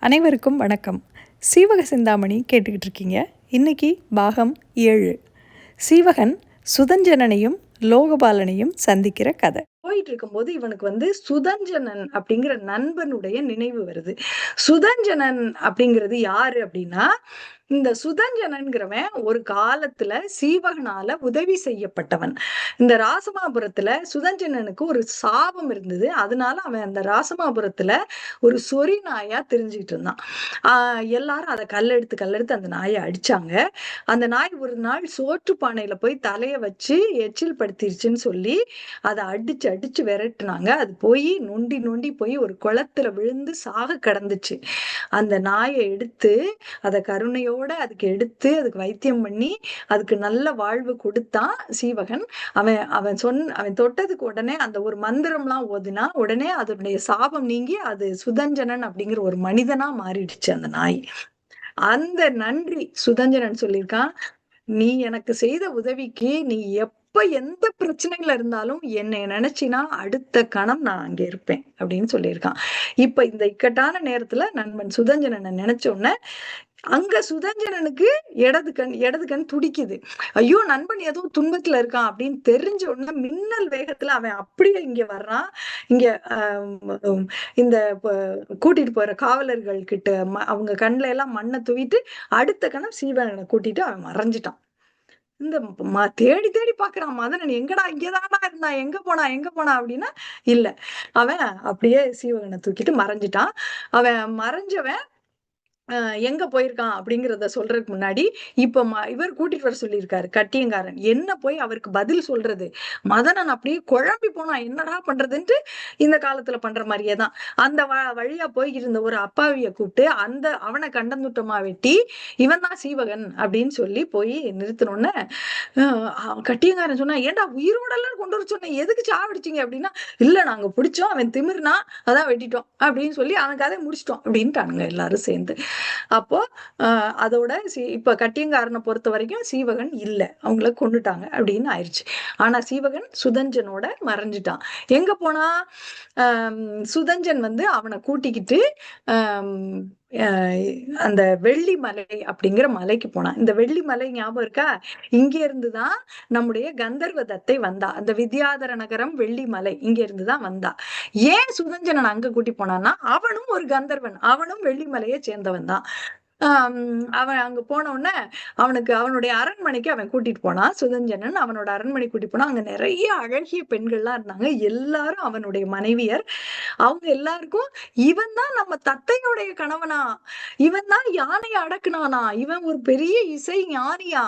அனைவருக்கும் வணக்கம். சீவக சிந்தாமணி கேட்டுக்கிட்டு இருக்கீங்க. இன்னைக்கு பாகம் ஏழு. சீவகன் சுதஞ்சனனையும் லோகபாலனையும் சந்திக்கிற கதை. போயிட்டு இருக்கும்போது இவனுக்கு வந்து சுதஞ்சனன் அப்படிங்கிற நண்பனுடைய நினைவு வருது. சுதஞ்சனன் அப்படிங்கிறது யாரு அப்படின்னா இந்த சுதஞ்சனன்கிறவன் ஒரு காலத்துல சீவகனால உதவி செய்யப்பட்டவன். இந்த ராசமாபுரத்துல சுதஞ்சனனுக்கு ஒரு சாபம் இருந்தது. அதனால அவன் அந்த ராசமாபுரத்துல ஒரு சொறி நாயா தெரிஞ்சுக்கிட்டு இருந்தான். ஆஹ் எல்லாரும் அதை கல்லெடுத்து கல்லெடுத்து அந்த நாயை அடிச்சாங்க. அந்த நாய் ஒரு நாள் சோற்று பானையில போய் தலைய வச்சு எச்சில் படுத்திருச்சுன்னு சொல்லி அதை அடிச்சு அடிச்சு விரட்டுனாங்க. அது போய் நொண்டி நொண்டி போய் ஒரு குளத்துல விழுந்து சாக கிடந்துச்சு. அந்த நாயை எடுத்து அதை கருணையோ கருணையோட அதுக்கு எடுத்து அதுக்கு வைத்தியம் பண்ணி அதுக்கு நல்ல வாழ்வு கொடுத்தான் சீவகன் அவன் அவன் சொன் அவன் தொட்டதுக்கு உடனே அந்த ஒரு மந்திரம்லாம் ஓதுனா உடனே அதனுடைய சாபம் நீங்கி அது சுதஞ்சனன் அப்படிங்கிற ஒரு மனிதனா மாறிடுச்சு அந்த நாய். அந்த நன்றி சுதஞ்சனன் சொல்லியிருக்கான் நீ எனக்கு செய்த உதவிக்கு நீ எப்ப எந்த பிரச்சனைகள் இருந்தாலும் என்னை நினைச்சினா அடுத்த கணம் நான் அங்க இருப்பேன் அப்படின்னு சொல்லியிருக்கான். இப்ப இந்த இக்கட்டான நேரத்துல நண்பன் சுதஞ்சனனை நினைச்ச உடனே அங்க சுதஞ்சனனுக்கு இடது கண் இடது கண் துடிக்குது. ஐயோ நண்பன் ஏதோ துன்பத்துல இருக்கான் அப்படின்னு தெரிஞ்ச உடனே மின்னல் வேகத்துல அவன் அப்படியே இங்க வர்றான். இங்க ஆஹ் இந்த கூட்டிட்டு போற காவலர்கள் கிட்ட அவங்க கண்ணுல எல்லாம் மண்ணை தூவிட்டு அடுத்த கணம் சீவகனை கூட்டிட்டு அவன் மறைஞ்சிட்டான். இந்த தேடி தேடி பாக்குறான். மதனன் எங்கடா இங்கதானா இருந்தான். எங்க போனா எங்க போனா அப்படின்னா இல்ல. அவன் அப்படியே சீவகனை தூக்கிட்டு மறைஞ்சிட்டான். அவன் மறைஞ்சவன் எங்க போயிருக்கான் அப்படிங்கிறத சொல்றதுக்கு முன்னாடி இப்ப இவர் கூட்டிட்டு வர சொல்லியிருக்காரு கட்டியங்காரன். என்ன போய் அவருக்கு பதில் சொல்றது? மதனன் அப்படியே குழம்பி போனா என்னடா பண்றதுன்ட்டு இந்த காலத்துல பண்ற மாதிரியே தான். அந்த வ வழியா போய்கிட்டு இருந்த ஒரு அப்பாவிய கூப்பிட்டு அந்த அவனை கண்டந்துட்டமா வெட்டி இவன் தான் சீவகன் அப்படின்னு சொல்லி போய் நிறுத்தினோடனே கட்டியங்காரன் சொன்னா ஏன்டா உயிரோடெல்லாம் கொண்டு வர சொன்னேன் எதுக்கு சாவடிச்சிங்க? அப்படின்னா இல்ல நாங்க பிடிச்சோம் அவன் திமிர்னா அதான் வெட்டிட்டோம் அப்படின்னு சொல்லி அவன் அதை முடிச்சிட்டோம் அப்படின்ட்டானுங்க எல்லாரும் சேர்ந்து. அப்போ ஆஹ் அதோட சி இப்போ கட்டியங்காரனை பொறுத்த வரைக்கும் சீவகன் இல்ல. அவங்கள கொண்டுட்டாங்க அப்படின்னு ஆயிடுச்சு ஆனா சீவகன் சுதஞ்சனோட மறைஞ்சிட்டான். எங்க போனா ஆஹ் சுதஞ்சன் வந்து அவனை கூட்டிக்கிட்டு ஆஹ் அந்த வெள்ளி மலை அப்படிங்கிற மலைக்கு போனான். இந்த வெள்ளி மலை ஞாபகம் இருக்கா? இங்க இருந்துதான் நம்முடைய கந்தர்வ தத்தை வந்தா. அந்த வித்யாதர நகரம் வெள்ளி மலை இங்க இருந்துதான் வந்தா. ஏன் சுதஞ்சனன் அங்க கூட்டி போனான்னா அவனும் ஒரு கந்தர்வன். அவனும் வெள்ளி மலையை சேர்ந்தவன் தான். அவன் அங்க போன உடனே அவனுக்கு அவனுடைய அரண்மனைக்கு அவன் கூட்டிட்டு போனான் சுதஞ்சனன் அவனோட அரண்மனை கூட்டிட்டு போனா. அங்க நிறைய அழகிய பெண்கள்லாம் இருந்தாங்க. எல்லாரும் அவனுடைய மனைவியர். அவங்க எல்லாருக்கும் இவன் தான் நம்ம தத்தையுடைய கணவனா? இவன் தான் யானையை அடக்குனானா? இவன் ஒரு பெரிய இசை ஞானியா?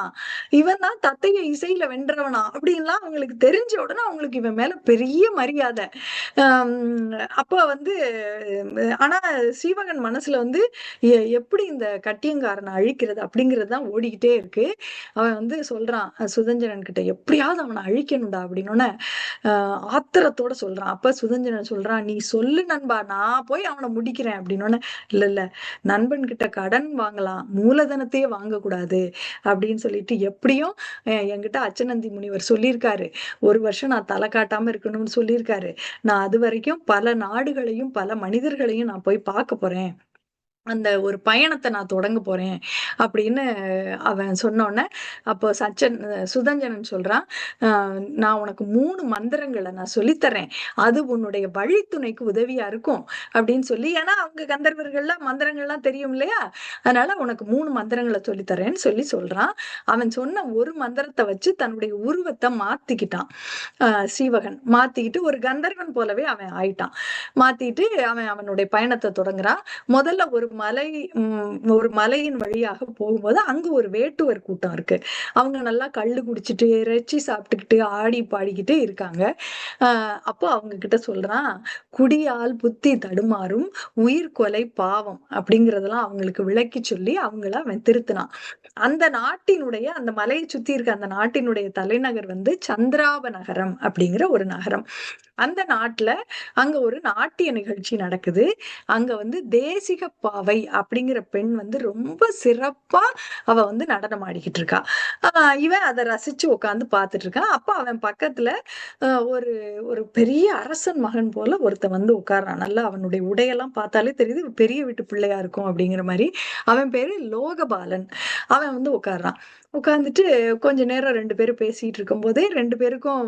இவன் தான் தத்தைய இசையில வென்றவனா? அப்படின்லாம் அவங்களுக்கு தெரிஞ்ச உடனே அவங்களுக்கு இவன் மேல பெரிய மரியாதை. ஆஹ் அப்ப வந்து ஆனா சீவகன் மனசுல வந்து எப்படி இந்த கட்டியங்காரனை அழிக்கிறது அப்படிங்கிறது தான் ஓடிக்கிட்டே இருக்கு. அவன் வந்து சொல்றான் சுதஞ்சனன் கிட்ட எப்படியாவது அவனை அழிக்கணும்டா அப்படின்னு ஆஹ் ஆத்திரத்தோட சொல்றான். அப்ப சுதஞ்சனன் சொல்றான் நீ சொல்லு நண்பா நான் போய் அவனை முடிக்கிறேன் அப்படின்னு இல்ல இல்ல நண்பன் கிட்ட கடன் வாங்கலாம் மூலதனத்தையே வாங்கக்கூடாது அப்படின்னு சொல்லிட்டு எப்படியும் என்கிட்ட அச்சநந்தி முனிவர் சொல்லியிருக்காரு. ஒரு வருஷம் நான் தலை காட்டாம இருக்கணும்னு சொல்லியிருக்காரு. நான் அது வரைக்கும் பல நாடுகளையும் பல மனிதர்களையும் நான் போய் பார்க்க போறேன். அந்த ஒரு பயணத்தை நான் தொடங்க போறேன் அப்படின்னு அவன் சொன்னோடனே அப்போ சச்சன் சுதஞ்சனன் சொல்றான் நான் உனக்கு மூணு மந்திரங்களை நான் சொல்லித்தரேன் அது உன்னுடைய வழித்துணைக்கு உதவியா இருக்கும். அப்படின்னு சொல்லி ஏன்னா அவங்க கந்தர்வர்கள்லாம் மந்திரங்கள்லாம் தெரியும் இல்லையா? அதனால உனக்கு மூணு மந்திரங்களை சொல்லித்தரேன்னு சொல்லி சொல்றான். அவன் சொன்ன ஒரு மந்திரத்தை வச்சு தன்னுடைய உருவத்தை மாத்திக்கிட்டான். ஆஹ் சீவகன். மாத்திக்கிட்டு ஒரு கந்தர்வன் போலவே அவன் ஆயிட்டான். மாத்திட்டு அவன் அவனுடைய பயணத்தை தொடங்குறான். முதல்ல ஒரு மலை ஒரு மலையின் வழியாக போகும்போது அங்க ஒரு வேட்டுவர் கூட்டம் இருக்கு. அவங்க நல்லா கள்ளு குடிச்சிட்டு இறைச்சி சாப்பிட்டுக்கிட்டு ஆடி பாடிக்கிட்டு இருக்காங்க. ஆஹ் அப்போ அவங்க கிட்ட சொல்றான் குடியால் புத்தி தடுமாறும் உயிர் கொலை பாவம் அப்படிங்கறதெல்லாம் அவங்களுக்கு விளக்கி சொல்லி அவங்கள அவன் திருத்தினான். அந்த நாட்டினுடைய அந்த மலையை சுத்தி இருக்க அந்த நாட்டினுடைய தலைநகர் வந்து சந்திராப நகரம் அப்படிங்கிற ஒரு நகரம். அந்த நாட்டுல அங்க ஒரு நாட்டிய நிகழ்ச்சி நடக்குது. அங்க வந்து தேசிக பாவை அப்படிங்கிற பெண் வந்து ரொம்ப சிறப்பா அவ வந்து நடனம் ஆடிக்கிட்டு இருக்கா. இவன் அதை ரசிச்சு உட்காந்து பார்த்துட்டு இருக்கான் அப்ப அவன் பக்கத்துல ஒரு ஒரு பெரிய அரசன் மகன் போல ஒருத்தன் வந்து உட்கார்றான். நல்லா அவனுடைய உடையெல்லாம் பார்த்தாலே தெரியுது பெரிய வீட்டு பிள்ளையா இருக்கும் அப்படிங்கிற மாதிரி. அவன் பேரு லோகபாலன். அவன் வந்து உட்கார்றான். உட்காந்துட்டு கொஞ்ச நேரம் ரெண்டு பேரும் பேசிட்டு இருக்கும்போதே ரெண்டு பேருக்கும்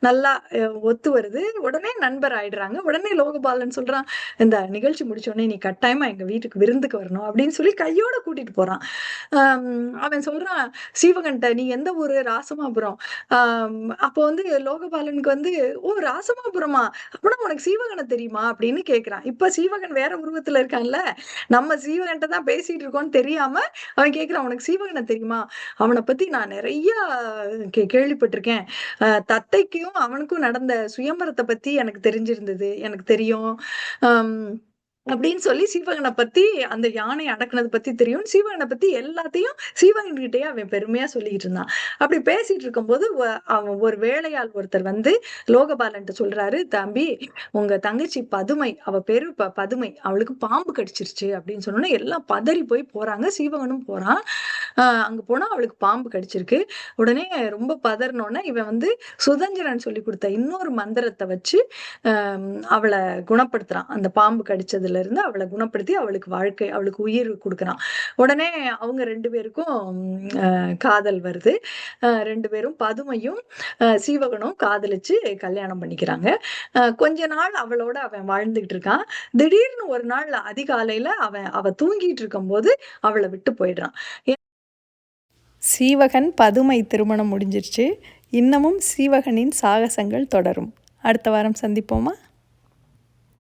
நல்லா அஹ், ஒத்து வருது. உடனே நண்பர் ஆயிடுறாங்க. உடனே லோகபாலன் சொல்றான் இந்த நிகழ்ச்சி முடிச்ச உடனே நீ கட்டாயமா எங்க வீட்டுக்கு விருந்துக்கு வரணும். அப்படின்னு சொல்லி கையோட கூட்டிட்டு போறான். அவன் சொல்றான் சீவகன்ட்ட நீ எந்த ஊரு? ராசமாபுரம். அப்போ வந்து லோகபாலனுக்கு வந்து ஓ ராசமாபுரமா? அப்படின்னா உனக்கு சீவகனை தெரியுமா? அப்படின்னு கேக்குறான். இப்ப சீவகன் வேற உருவத்துல இருக்கான்ல? நம்ம சீவகன்ட்ட தான் பேசிட்டு இருக்கோம்னு தெரியாம அவன் கேக்குறான் உனக்கு சீவகனை தெரியுமா? அவனை பத்தி நான் நிறைய கேள்விப்பட்டிருக்கேன். தத்தைக்கும் அவனுக்கும் நடந்த சுயம்பரத்தை பத்தி எனக்கு தெரிஞ்சிருந்தது எனக்கு தெரியும். அப்படின்னு சொல்லி சீவகனை பத்தி அந்த யானை அடக்குனது பத்தி தெரியும். சீவகனை பத்தி எல்லாத்தையும் சீவகன் கிட்டயே அவன் பெருமையா சொல்லிக்கிட்டு இருந்தான். அப்படி பேசிட்டு இருக்கும்போது போது அவன் ஒரு வேலையாள் ஒருத்தர் வந்து லோகபாலன் சொல்றாரு தம்பி உங்க தங்கச்சி பதுமை அவ பேரு ப- பதுமை அவளுக்கு பாம்பு கடிச்சிருச்சு. அப்படின்னு சொன்னோன்னே எல்லாம் பதறி போய் போறாங்க. சீவகனும் போறான். ஆஹ் அங்க போனா அவளுக்கு பாம்பு கடிச்சிருக்கு. உடனே ரொம்ப பதறினோடனே இவன் வந்து சுதந்திரன் சொல்லி கொடுத்த இன்னொரு மந்திரத்தை வச்சு அவளை குணப்படுத்துறான். அந்த பாம்பு கடிச்சதுல இருந்து அவளை குணப்படுத்தி அவளுக்கு வாழ்க்கை அவளுக்கு உயிர் கொடுக்குறான் உடனே அவங்க ரெண்டு பேருக்கும் ஆஹ் காதல் வருது. ஆஹ் ரெண்டு பேரும் பதுமையும் சீவகனும் காதலிச்சு கல்யாணம் பண்ணிக்கிறாங்க. கொஞ்ச நாள் அவளோட அவன் வாழ்ந்துகிட்டு இருக்கான். திடீர்னு ஒரு நாள் அதிகாலையில அவன் அவ தூங்கிட்டு இருக்கும்போது அவளை விட்டு போயிடுறான். சீவகன் பதுமை திருமணம் முடிஞ்சிருச்சு. இன்னமும் சீவகனின் சாகசங்கள் தொடரும். அடுத்த வாரம் சந்திப்போமா?